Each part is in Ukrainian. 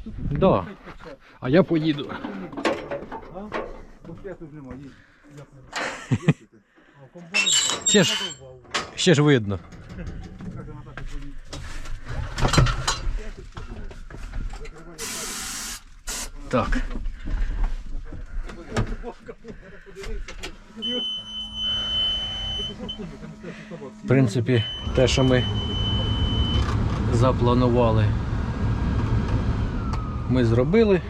штуку? Да. А я поїду. А? Бо я тут нема, тут? В комбайні Ще ж, ще ж видно. Так. В принципі, те, що ми запланували, ми зробили.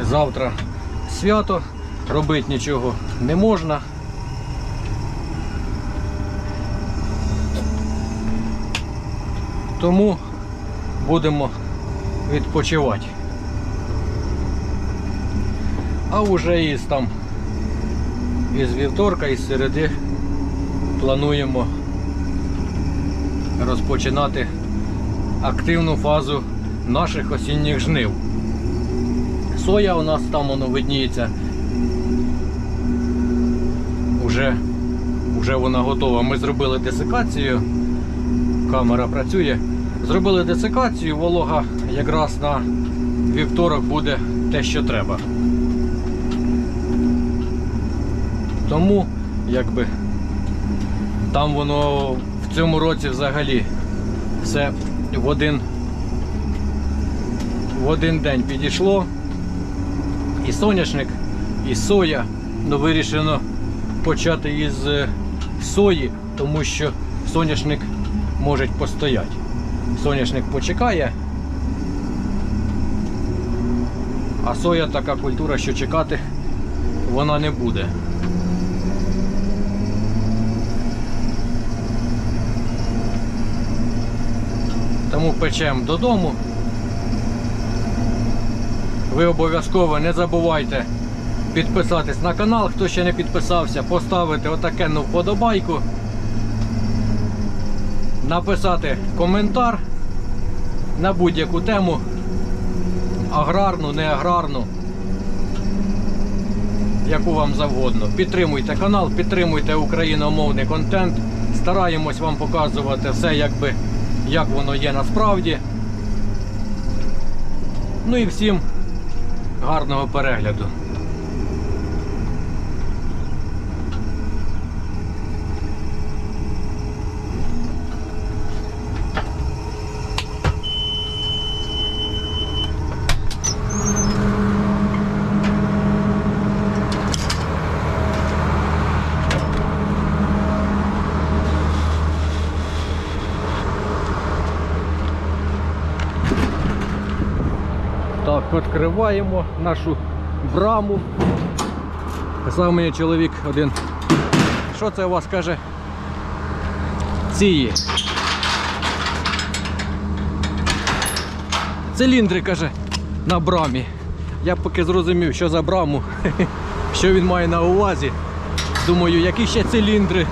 Завтра свято, робити нічого не можна. Тому будемо відпочивати. А вже із там із вівторка, із середи плануємо розпочинати активну фазу наших осінніх жнив. Соя у нас там воно видніється. Уже, уже вона готова. Ми зробили десикацію. Камера працює. Зробили десикацію, волога якраз на вівторок буде те, що треба. Тому, якби, там воно в цьому році взагалі все в один, в один день підійшло. І соняшник, і соя. Ну вирішено почати із е, сої, тому що соняшник може постояти. Соняшник почекає. А соя така культура, що чекати вона не буде. Тому печемо додому. Ви обов'язково не забувайте підписатись на канал, хто ще не підписався, поставити отакенну вподобайку, написати коментар на будь-яку тему, аграрну, не аграрну, яку вам завгодно. Підтримуйте канал, підтримуйте україномовний контент. Стараємось вам показувати все, якби, як воно є насправді. Ну і всім гарного перегляду. Так, відкриваємо нашу браму. Казав мені чоловік один. Що це у вас каже? Ці. Циліндри каже на брамі. Я поки зрозумів, що за браму, що він має на увазі. Думаю, які ще циліндри.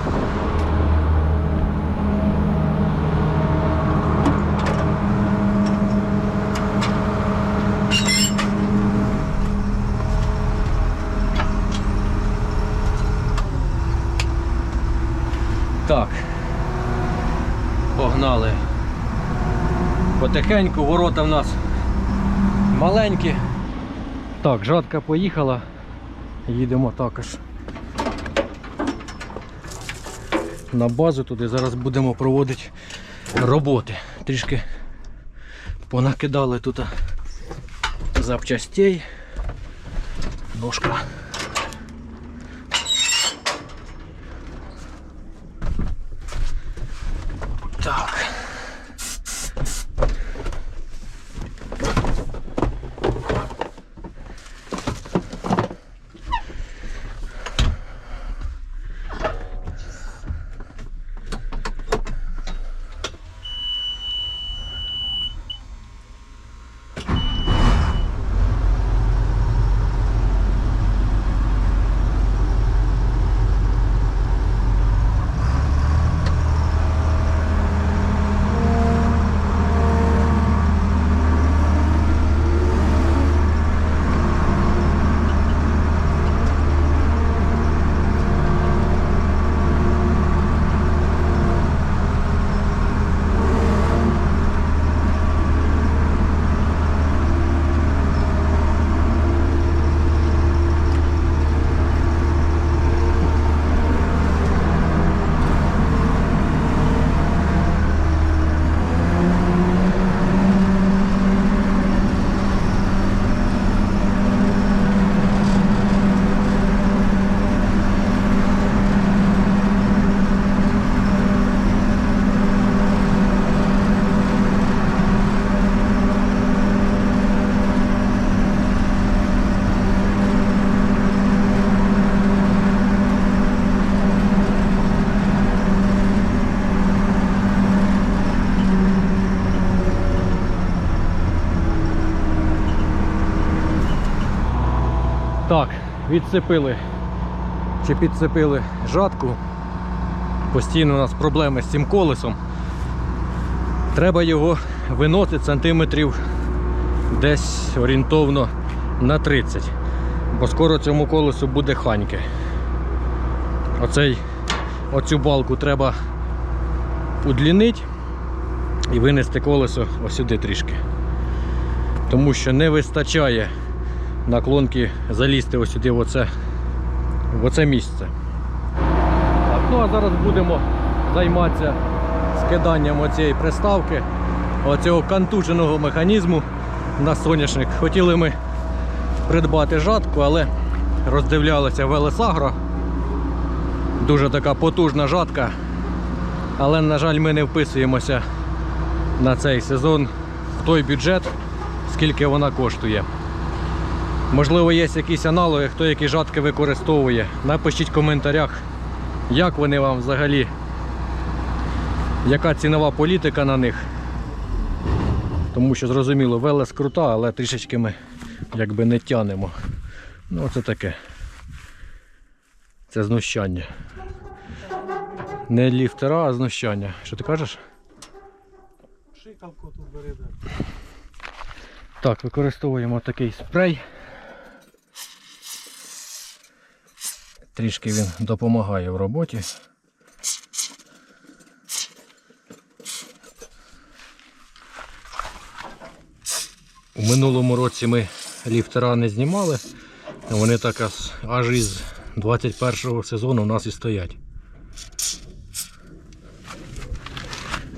Так. Погнали. Потихеньку ворота в нас маленькі. Так, жатка поїхала. Їдемо також на базу туди. Зараз будемо проводити роботи. Трішки понакидали тут запчастей. Ножка. Так, відцепили чи підцепили жатку. Постійно у нас проблеми з цим колесом. Треба його виносити сантиметрів десь орієнтовно на 30. Бо скоро цьому колесу буде ханьки. Оцей, оцю балку треба удлінити і винести колесо ось сюди трішки. Тому що не вистачає наклонки залізти ось сюди в оце, в оце місце. Так, ну а зараз будемо займатися скиданням оцієї приставки, оцього кантуженого механізму на соняшник. Хотіли ми придбати жатку, але роздивлялися Велесагро. Дуже така потужна жатка. Але, на жаль, ми не вписуємося на цей сезон в той бюджет, скільки вона коштує. Можливо, є якісь аналоги, хто які жатки використовує. Напишіть в коментарях, як вони вам взагалі, яка цінова політика на них. Тому що зрозуміло, Велес крута, але трішечки ми якби не тянемо. Ну, це таке. Це знущання. Не ліфтера, а знущання. Що ти кажеш? Шикалку тут бери, да. Так, використовуємо такий спрей. Трішки він допомагає в роботі. У минулому році ми ліфтера не знімали. Вони так аж- із 21-го сезону у нас і стоять.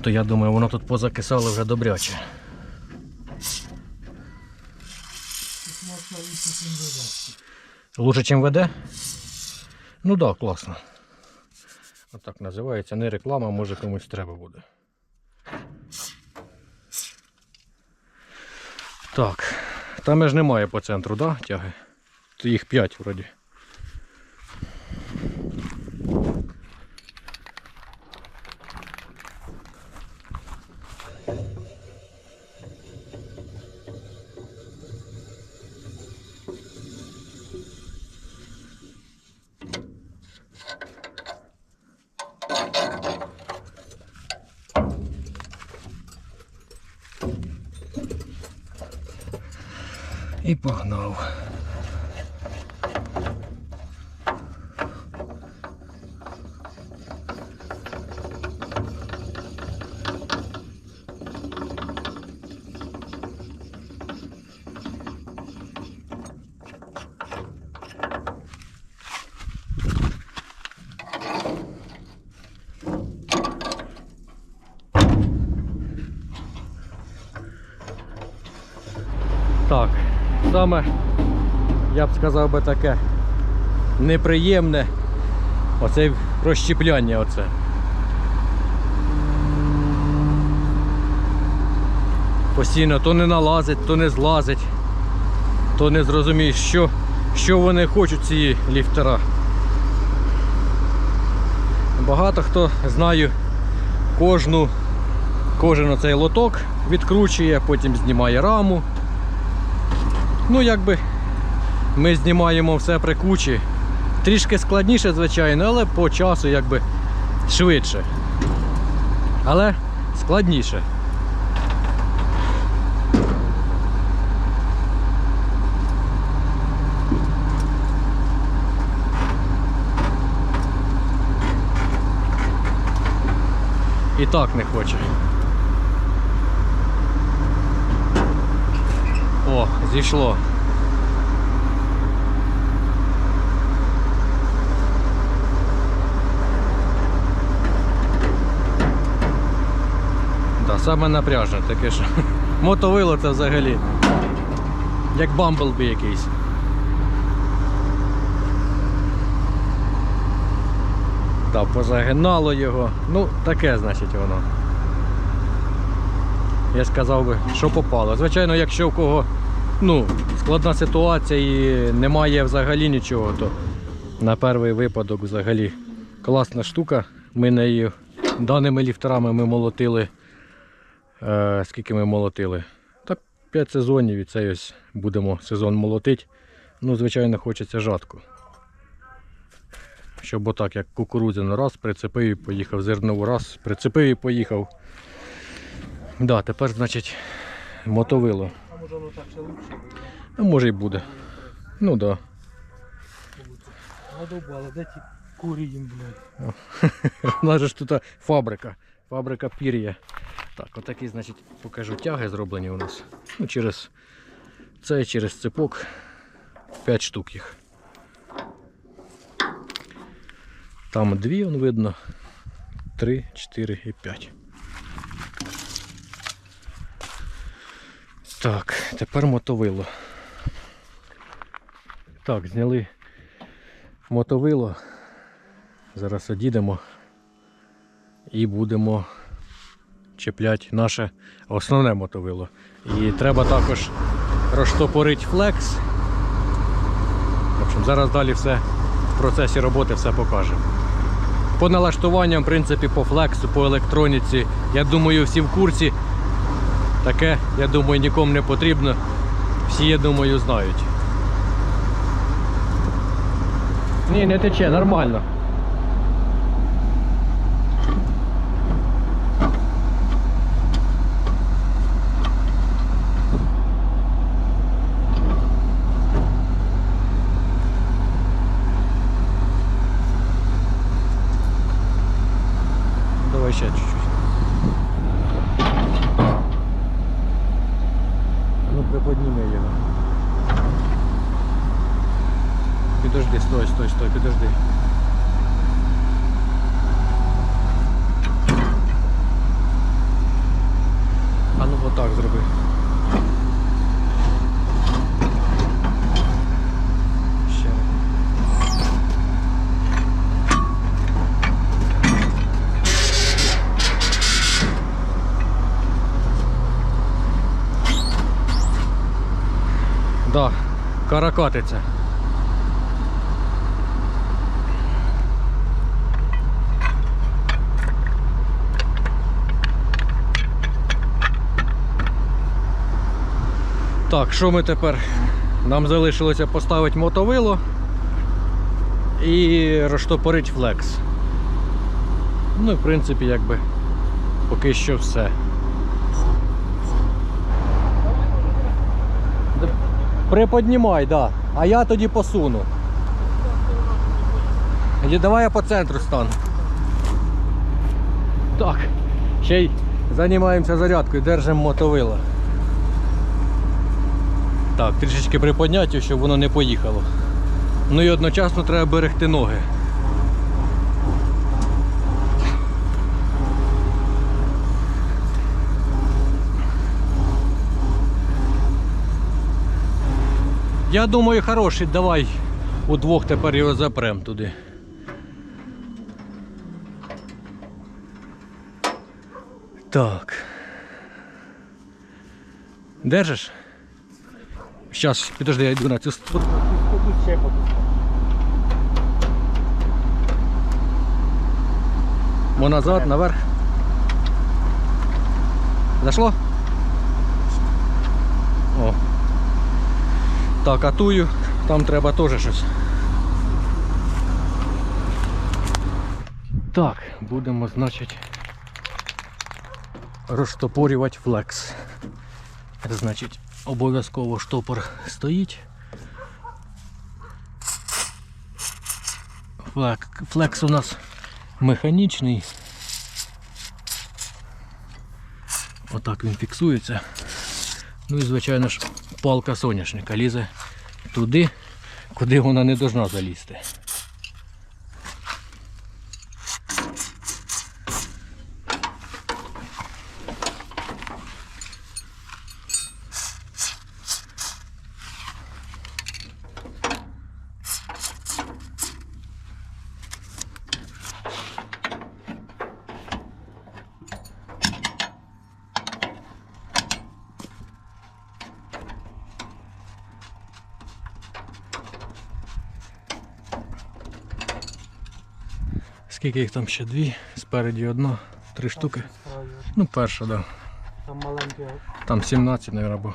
То я думаю, воно тут позакисало вже добряче. Лучше, чем ВД? Ну да, класно. Отак називається. Не реклама, може комусь треба буде. Так. Там ж немає по центру, да, тяги? Їх 5 вроді. І погнав. Так, саме, я б сказав би таке неприємне оце розщепляння оце. Постійно то не налазить, то не злазить, то не зрозумієш, що, що вони хочуть ці ліфтера. Багато хто знаю кожну, кожен оцей лоток відкручує, потім знімає раму. Ну, якби ми знімаємо все при кучі. Трішки складніше, звичайно, але по часу якби швидше. Але складніше. І так не хоче. О, зійшло. Да, саме напряжне таке що. Мотовило це взагалі. Як бамблбі якийсь. Да, позагинало його. Ну, таке, значить, воно. Я сказав би, що попало. Звичайно, якщо в кого ну, складна ситуація і немає взагалі нічого, то на перший випадок взагалі класна штука. Ми нею даними ліфтерами ми молотили. Е, скільки ми молотили? Так, 5 сезонів і цей ось будемо сезон молотити. Ну, звичайно, хочеться жатку. Щоб отак, як кукурудзяну раз, прицепив і поїхав, зернову раз, прицепив і поїхав. Да, тепер, значить, мотовило. Воно так ще лучше буде. Ну, може і буде. Ну так. Да. Надовбали, де ті курі їм, блядь. У нас же ж тут фабрика. Фабрика пір'я. Так, отакі, значить, покажу тяги зроблені у нас. Ну, через цей, через цепок. 5 штук їх. Там дві, он видно. Три, чотири і п'ять. Так, тепер мотовило. Так, зняли мотовило. Зараз одійдемо і будемо чіпляти наше основне мотовило. І треба також розтопорити флекс. В общем, зараз далі все в процесі роботи все покажемо. По налаштуванням, в принципі, по флексу, по електроніці, я думаю, всі в курсі. Таке, я думаю, нікому не потрібно. Всі, я думаю, знають. Ні, не тече, нормально. Давай ще чуть-чуть. Ну приподніми його. Підожди, стой, стой, стой, підожди. А ну отак зроби. Ще. Так, що ми тепер? Нам залишилося поставити мотовило і розштопорити флекс. Ну і в принципі якби поки що все. Приподнімай, да. А я тоді посуну. І давай я по центру стану. Так, ще й займаємося зарядкою, держимо мотовило. Так, трішечки приподняти, щоб воно не поїхало. Ну і одночасно треба берегти ноги. Я думаю, хороший, давай удвох тепер його запрем туди. Так. Держиш? Сейчас, підожди, я йду на цю сторону. Мо назад, наверх. Зашло? О. Так, а тую, там треба теж щось. Так, будемо, значить, розтопорювати флекс. Значить, обов'язково штопор стоїть. Флекс у нас механічний. Отак він фіксується. Ну і звичайно ж палка соняшника лізе туди, куди вона не должна залізти. Скільки їх там ще дві, спереді одна, три штуки. Ну, перша, так. Да. Там маленький. Там 17, мабуть, було.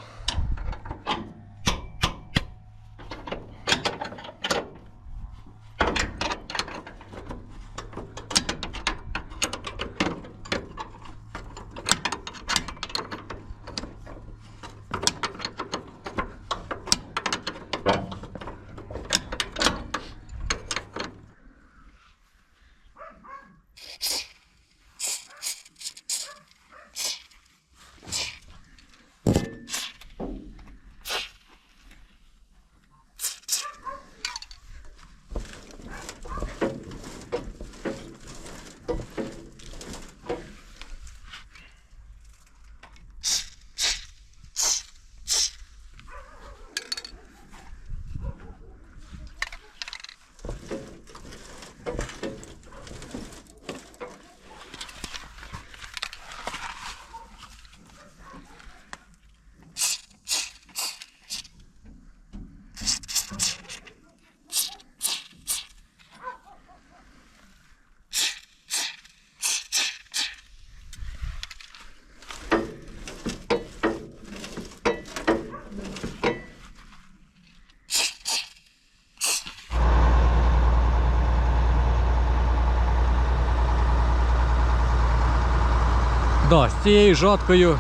Да, з цією жаткою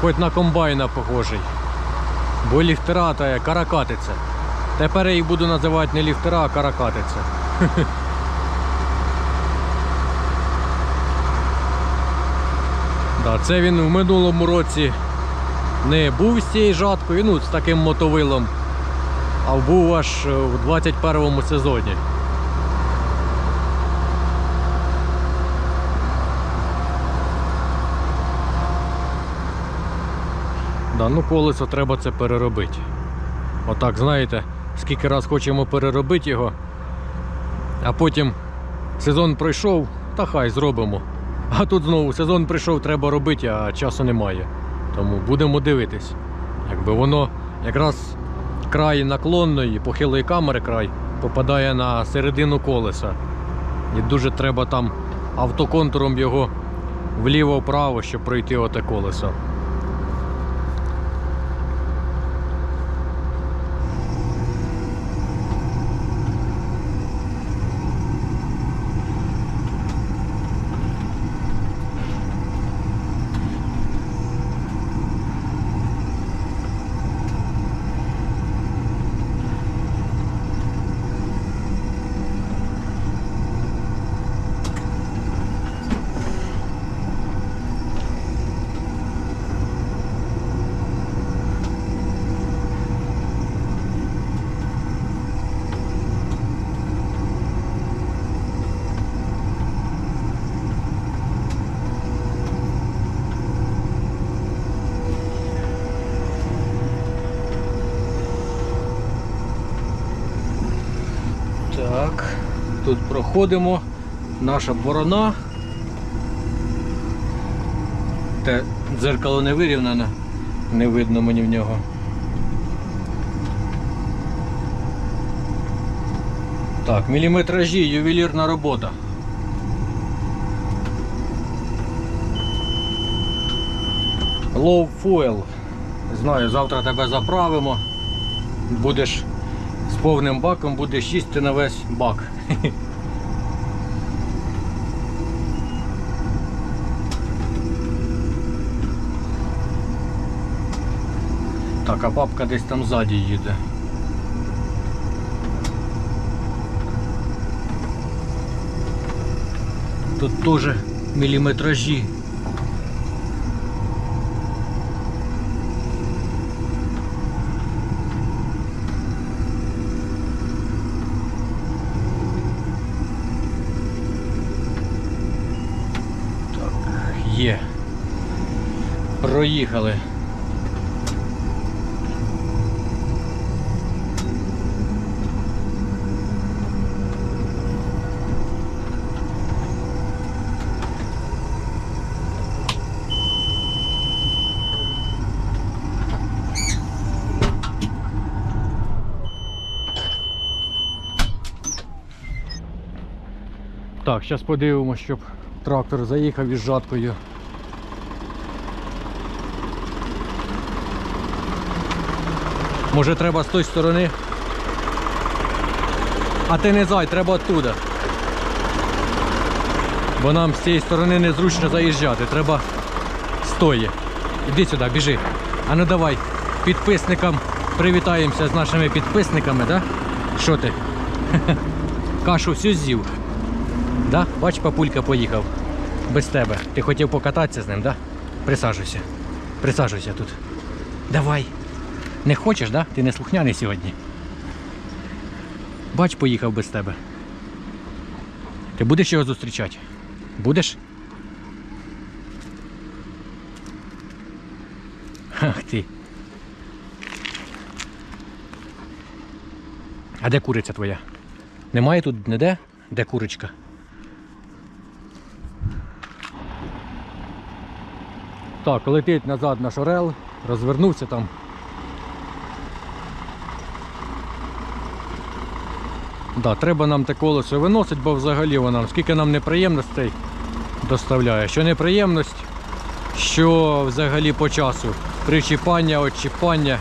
хоч на комбайна похожий. Бо ліфтера та каракатиця. Тепер я їх буду називати не ліфтера, а каракатиця. Да, це він в минулому році не був з цією жаткою, ну, з таким мотовилом, а був аж е, в 21 сезоні. Да, ну колесо треба це переробити. Отак, знаєте, скільки раз хочемо переробити його, а потім сезон пройшов, та хай зробимо. А тут знову сезон прийшов, треба робити, а часу немає. Тому будемо дивитись. Якби воно якраз край наклонної, похилої камери край попадає на середину колеса. І дуже треба там автоконтуром його вліво-вправо, щоб пройти оте колесо. Так, тут проходимо. Наша борона. Те дзеркало не вирівнене, не видно мені в нього. Так, міліметражі, ювелірна робота. Low foil. Знаю, завтра тебе заправимо. Будеш повним баком будеш їсти на весь бак. Так, а папка десь там ззаді їде. Тут теж міліметражі. Так, є. Проїхали. Так, зараз подивимося, щоб трактор заїхав із жаткою. Може треба з тої сторони. А ти не зай, треба оттуда. Бо нам з цієї сторони незручно заїжджати, треба з тої. Іди сюди, біжи. А ну давай, підписникам привітаємося з нашими підписниками, да? Що ти? Кашу всю з'їв. Да? Бач, папулька поїхав. Без тебе. Ти хотів покататися з ним, да? Присаджуйся. Присаджуйся тут. Давай. Не хочеш, да? Ти не слухняний сьогодні. Бач, поїхав без тебе. Ти будеш його зустрічати? Будеш? Ах ти. А де куриця твоя? Немає тут ніде? Де курочка? Так, летить назад наш орел, розвернувся там. Да, треба нам те колесо виносити, бо взагалі воно скільки нам неприємностей доставляє. Що неприємність, що взагалі по часу. Причіпання, очіпання.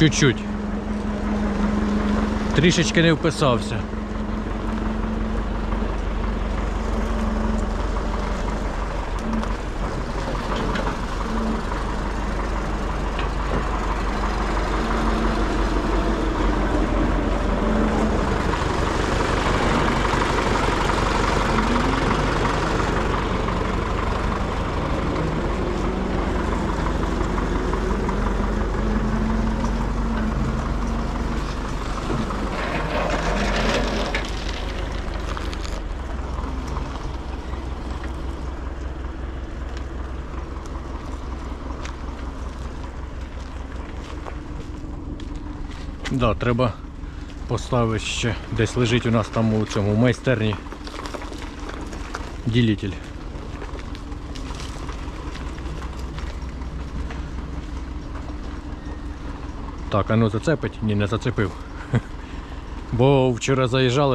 Чуть-чуть. Трішечки не вписався. Да, треба поставити ще. Десь лежить у нас там у цьому майстерні ділитель. Так, а ну зацепить? Ні, не зацепив. Бо вчора заїжджали.